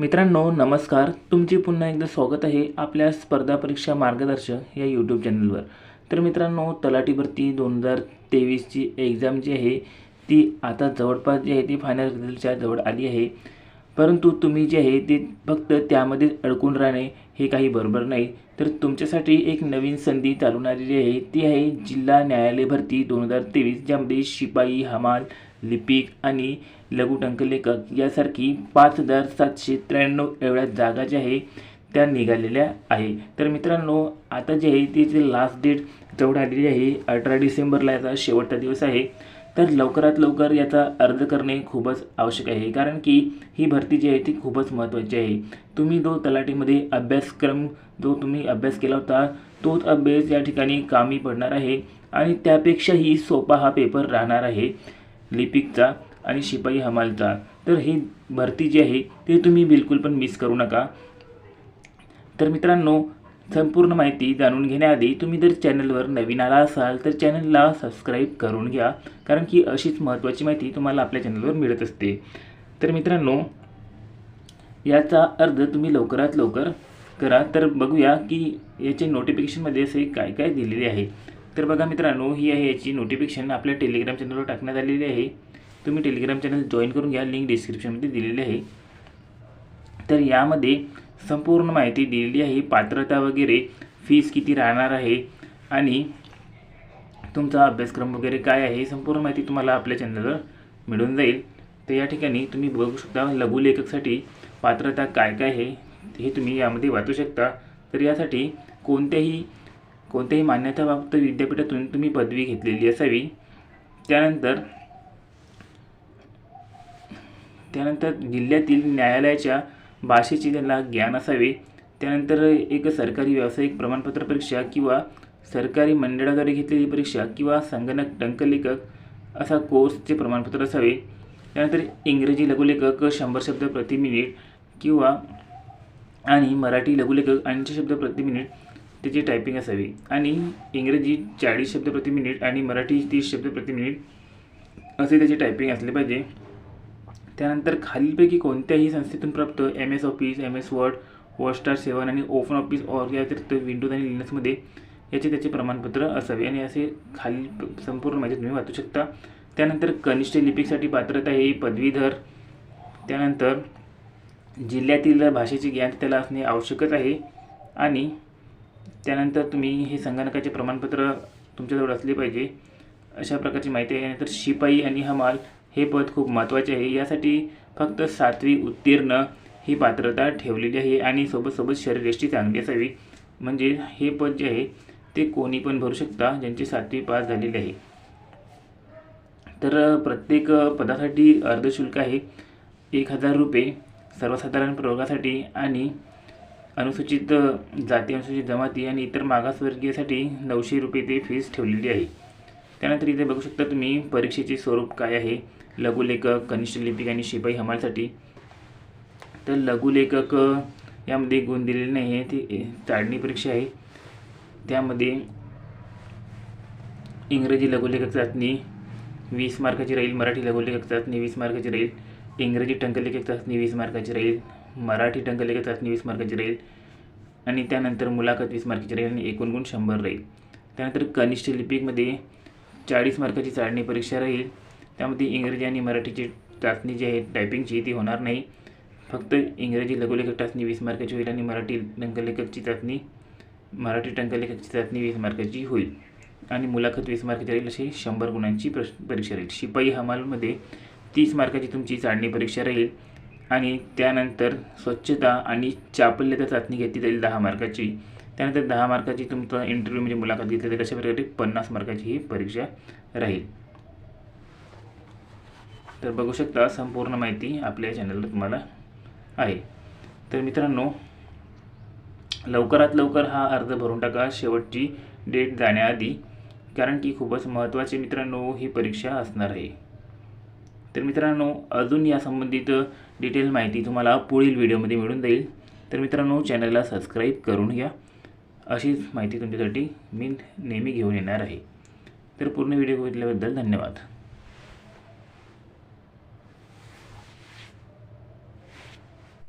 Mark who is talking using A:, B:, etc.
A: मित्रांनो नमस्कार. तुमची पुन्हा एकदा स्वागत आहे आपल्या स्पर्धा परीक्षा मार्गदर्शक या यूट्यूब चॅनलवर तर मित्रांनो तलाठी भरती दोन हजार तेवीसची एक्झाम जी आहे ती आता जवळपास जी आहे ती फायनल रिझल्टच्या जवळ आली आहे. परंतु तुम्ही जे आहे ते फक्त त्यामध्ये अडकून राहणे हे काही बरोबर नाही. तर तुमच्यासाठी एक नवीन संधी चालून आलेली आहे ती आहे जिल्हा न्यायालय भरती दोन हजार तेवीस ज्यामध्ये शिपाई हमाल लिपिक आणि लघुटंकलेखक यासारखी पाच हजार सातशे त्र्याण्णव एवढ्या जागा ज्या आहे त्या निघालेल्या आहे. तर मित्रांनो आता जे आहे तिचे लास्ट डेट जवळ आलेली आहे अठरा डिसेंबरला याचा शेवटचा दिवस आहे. तर लवकरात लवकर याचा अर्ज करणे खूपच आवश्यक आहे कारण की ही भरती जी आहे ती खूपच महत्त्वाची आहे. तुम्ही जो तलाठीमध्ये अभ्यासक्रम जो तुम्ही अभ्यास केला होता तोच अभ्यास या ठिकाणी कामी पडणार आहे आणि त्यापेक्षाही सोपा हा पेपर राहणार आहे. लिपिकचा आणि शिपाई हमालचा. तर ही भरती जी आहे ती तुम्ही बिलकुल पण मिस करू नका. तर मित्रांनो संपूर्ण माहिती जाणून घेण्याआधी तुम्ही जर चॅनलवर नवीन आला असाल तर चॅनलला सबस्क्राईब करून घ्या. कारण की अशीच महत्त्वाची माहिती तुम्हाला आपल्या चॅनलवर मिळत असते. तर मित्रांनो याचा अर्ज तुम्ही लवकरात लवकर करा. तर बघूया की याचे नोटिफिकेशनमध्ये असे काय काय दिलेले आहे. तर बघा मित्रांनो ही आहे याची नोटिफिकेशन आपल्या टेलिग्राम चॅनलवर टाकण्यात आलेली आहे. तुम्ही टेलिग्राम चॅनल जॉईन करून घ्या. लिंक डिस्क्रिप्शनमध्ये दिलेली आहे. तर यामध्ये संपूर्ण माहिती दिलेली आहे. पात्रता वगैरे फीस किती राहणार आहे आणि तुमचा अभ्यासक्रम वगैरे काय आहे संपूर्ण माहिती तुम्हाला आपल्या चॅनलवर मिळून जाईल. तर या ठिकाणी तुम्ही बघू शकता लघुलेखकसाठी पात्रता काय काय आहे हे तुम्ही यामध्ये वाचू शकता. तर यासाठी कोणत्याही कोणत्याही मान्यताप्राप्त विद्यापीठातून तुम्ही पदवी घेतलेली असावी. त्यानंतर त्यानंतर जिल्ह्यातील न्यायालयाच्या भाषेचे त्यांना ज्ञान असावे. त्यानंतर एक सरकारी व्यावसायिक प्रमाणपत्र परीक्षा किंवा सरकारी मंडळाद्वारे घेतलेली परीक्षा किंवा संगणक टंकलेखक असा कोर्सचे प्रमाणपत्र असावे. त्यानंतर इंग्रजी लघुलेखक शंभर शब्द प्रति मिनिट किंवा आणि मराठी लघुलेखक ऐंशी शब्द प्रति मिनिट त्याची टायपिंग असावी. आणि इंग्रजी चाळीस शब्द प्रति मिनिट आणि मराठी तीस शब्द प्रति मिनिट असे त्याची टायपिंग असले पाहिजे. त्यानंतर खालीलपैकी कोणत्याही संस्थेतून प्राप्त M S office M S word WordStar seven आणि ओपन ऑफिस ऑर या व्यतिरिक्त विंडोज आणि लिनक्समध्ये याचे त्याचे प्रमाणपत्र असावे. आणि असे खाली संपूर्ण माहिती तुम्ही वाचू शकता. त्यानंतर कनिष्ठ लिपिकसाठी पात्रता ही पदवीधर. त्यानंतर जिल्ह्यातील भाषेचे ज्ञान त्याला असणे आवश्यकच आहे. आणि त्यानंतर तुम्ही हे संगणकाचे प्रमाणपत्र तुमच्याजवळ असले पाहिजे. अशा प्रकारची माहिती आहे. नंतर शिपाई आणि हमाल हे पद खूप महत्त्वाचे आहे. यासाठी फक्त सातवी उत्तीर्ण ही पात्रता ठेवलेली आहे आणि सोबत सोबत शरीरयष्टी चांगली असावी. म्हणजे हे पद जे आहे ते कोणी पण भरू शकता ज्यांची सातवी पास झालेली आहे. तर प्रत्येक पदासाठी अर्धशुल्क आहे. एक हजार रुपये सर्वसाधारण प्रयोगासाठी आणि अनुसूचित जाती अनुसूचित जमाती आणि इतर मागासवर्गीयसाठी नऊशे रुपये ते फीस ठेवलेली आहे. त्यानंतर इथे बघू शकता तुम्ही परीक्षेचे स्वरूप काय आहे? लघुलेखक कनिष्ठ लिपिक आणि शिपाई हमालसाठी. तर लघुलेखक यामध्ये गुण दिलेले नाही आहे ती चाळणी परीक्षा आहे. त्यामध्ये इंग्रजी लघुलेखक चाचणी वीस मार्काची राहील मराठी लघुलेखक चाचणी वीस मार्काची राहील इंग्रजी टंकलेखक चाचणी वीस मार्काची राहील मराठी टंकलेखक चाचणी वीस मार्काची राहील. आणि त्यानंतर मुलाखत वीस मार्काची राहील आणि एकूण गुण शंभर राहील. त्यानंतर कनिष्ठ लिपिकमध्ये चाळीस मार्काची चाळणी परीक्षा राहील. त्यामध्ये इंग्रजी आणि मराठीची चाचणी जी आहे टायपिंगची ती होणार नाही. फक्त इंग्रजी लघुलेखक चाचणी वीस मार्काची होईल आणि मराठी टंकलेखकची चाचणी मराठी टंकलेखकची चाचणी वीस मार्काची होईल. आणि मुलाखत वीस मार्काची राहील अशी शंभर गुणांची प्रश परीक्षा राहील. शिपाई हमालमध्ये तीस मार्काची तुमची चाळणी परीक्षा राहील. आणि त्यानंतर स्वच्छता आणि चापल्यता चाचणी घेतली जाईल दहा मार्काची. त्यानंतर दहा मार्काची तुमचा इंटरव्ह्यू म्हणजे मुलाखत घेतली जाईल अशा प्रकारे पन्नास मार्काची ही परीक्षा राहील. तर बघू शकता संपूर्ण माहिती आपल्या चॅनलवर तुम्हाला आहे. तर मित्रांनो लवकरात लवकर हा अर्ज भरून टाका शेवटची डेट जाण्याआधी कारण की खूपच महत्त्वाची मित्रांनो ही परीक्षा असणार आहे. तर मित्रांनो अजून या संबंधित डिटेल माहिती तुम्हाला पुढील व्हिडिओमध्ये मिळून जाईल. तर मित्रांनो चॅनलला सबस्क्राईब करून घ्या. अशीच माहिती तुमच्यासाठी मी नेहमी घेऊन येणार आहे. तर पूर्ण व्हिडिओ बघितल्याबद्दल धन्यवाद.